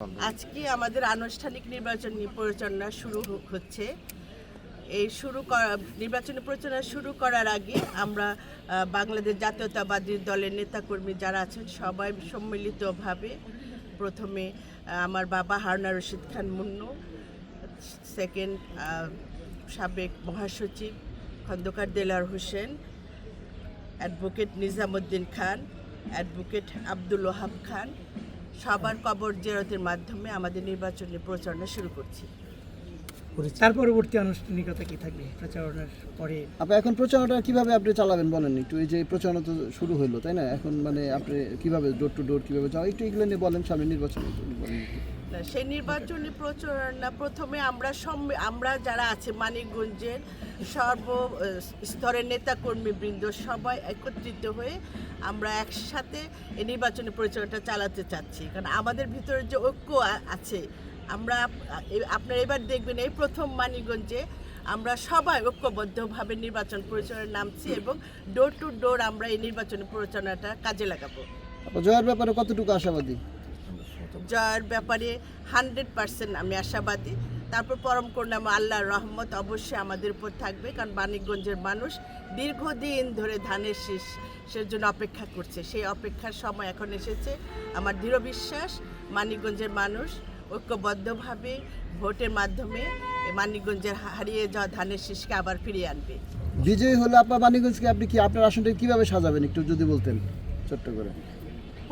আজকে আমাদের আনুষ্ঠানিক নির্বাচনী পরিচালনা শুরু হচ্ছে। এই শুরু করা নির্বাচনী পরিচালনা শুরু করার আগে আমরা বাংলাদেশ জাতীয়তাবাদী দলের নেতাকর্মী যারা আছেন সবাই সম্মিলিতভাবে প্রথমে আমার বাবা হারুনা রশিদ খান মুন্নু সেকেন্ড সাবেক মহাসচিব খন্দকার দেলার হোসেন অ্যাডভোকেট নিজামুদ্দিন খান অ্যাডভোকেট আব্দুল ওহাব খান সবার কবর জেরতের মাধ্যমে আমাদের নির্বাচনী প্রচারণা শুরু করছি। তার পরবর্তী আনুষ্ঠানিকতা কি থাকবে? প্রচারণার পরে আপনি এখন প্রচারণাটা কীভাবে আপনি চালাবেন বলেন একটু? এই যে প্রচারণা তো শুরু হলো তাই না? এখন মানে আপনি কীভাবে ডোর টু ডোর কীভাবে যাও একটু এগুলো নিয়ে বলেন সামনে নির্বাচন। না, সেই নির্বাচনী প্রচারণা প্রথমে আমরা আমরা যারা আছে মানিকগঞ্জের সর্ব স্তরের নেতাকর্মীবৃন্দ সবাই একত্রিত হয়ে আমরা একসাথে এই নির্বাচনী পরিচালনাটা চালাতে চাচ্ছি। কারণ আমাদের ভিতরে যে ঐক্য আছে আমরা আপ- আপনারা এবার দেখবেন এই প্রথম মানিকগঞ্জে আমরা সবাই ঐক্যবদ্ধভাবে নির্বাচন পরিচালনায় নামছি এবং ডোর টু ডোর আমরা এই নির্বাচনী পরিচালনাটা কাজে লাগাবো। জয়ের ব্যাপারে কতটুকু আশাবাদী? যার ব্যাপারে হান্ড্রেড পার্সেন্ট আমি আশাবাদী। তারপর পরম করুণাম আল্লাহর রহমত অবশ্যই আমাদের উপর থাকবে কারণ মানিকগঞ্জের মানুষ দীর্ঘদিন ধরে ধানের শীষ সের জন্য অপেক্ষা করছে। সেই অপেক্ষার সময় এখন এসেছে আমার দৃঢ় বিশ্বাস মানিকগঞ্জের মানুষ ঐক্যবদ্ধভাবে ভোটের মাধ্যমে মানিকগঞ্জের হারিয়ে যাওয়া ধানের শীষকে আবার ফিরিয়ে আনবে। বিজয়ী হলে আপনার মানিকগঞ্জকে আপনি কি আপনার আসনটা কীভাবে সাজাবেন একটু যদি বলতেন ছোট্ট করে?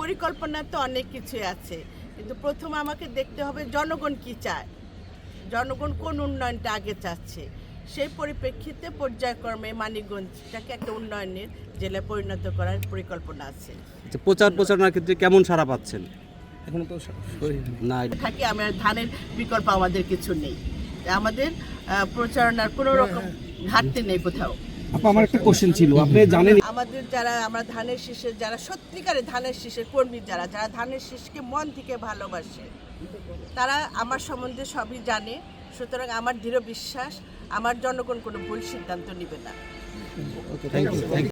পরিকল্পনা তো অনেক কিছুই আছে। কিন্তু প্রথম আমাকে দেখতে হবে জনগণ কি চায়। জনগণ কোন উন্নয়নটা আগে চাচ্ছে? সেই পরিপ্রেক্ষিতে পর্যায়ক্রমে মানিকগঞ্জটাকে একটা উন্নয়নের জেলায় পরিণত করার পরিকল্পনা আছে। আচ্ছা, প্রচার প্রচারণার ক্ষেত্রে কেমন সাড়া পাচ্ছেন? এখনও তো না। থাকি আমার ধানের বিকল্প আমাদের কিছু নেই। আমাদের প্রচারণার কোনো রকম ঘাটতি নেই কোথাও। আপা আমার একটা কোশ্চেন ছিল আপনি জানেন আমাদের যারা আমরা ধানের শীষের যারা সত্যিকারে ধানের শীষের কর্মী যারা যারা ধানের শীষকে মন থেকে ভালোবাসে তারা আমার সম্বন্ধে সবই জানে। সুতরাং আমার দৃঢ় বিশ্বাস আমার জনগণ কোনো ভুল সিদ্ধান্ত নেবে না।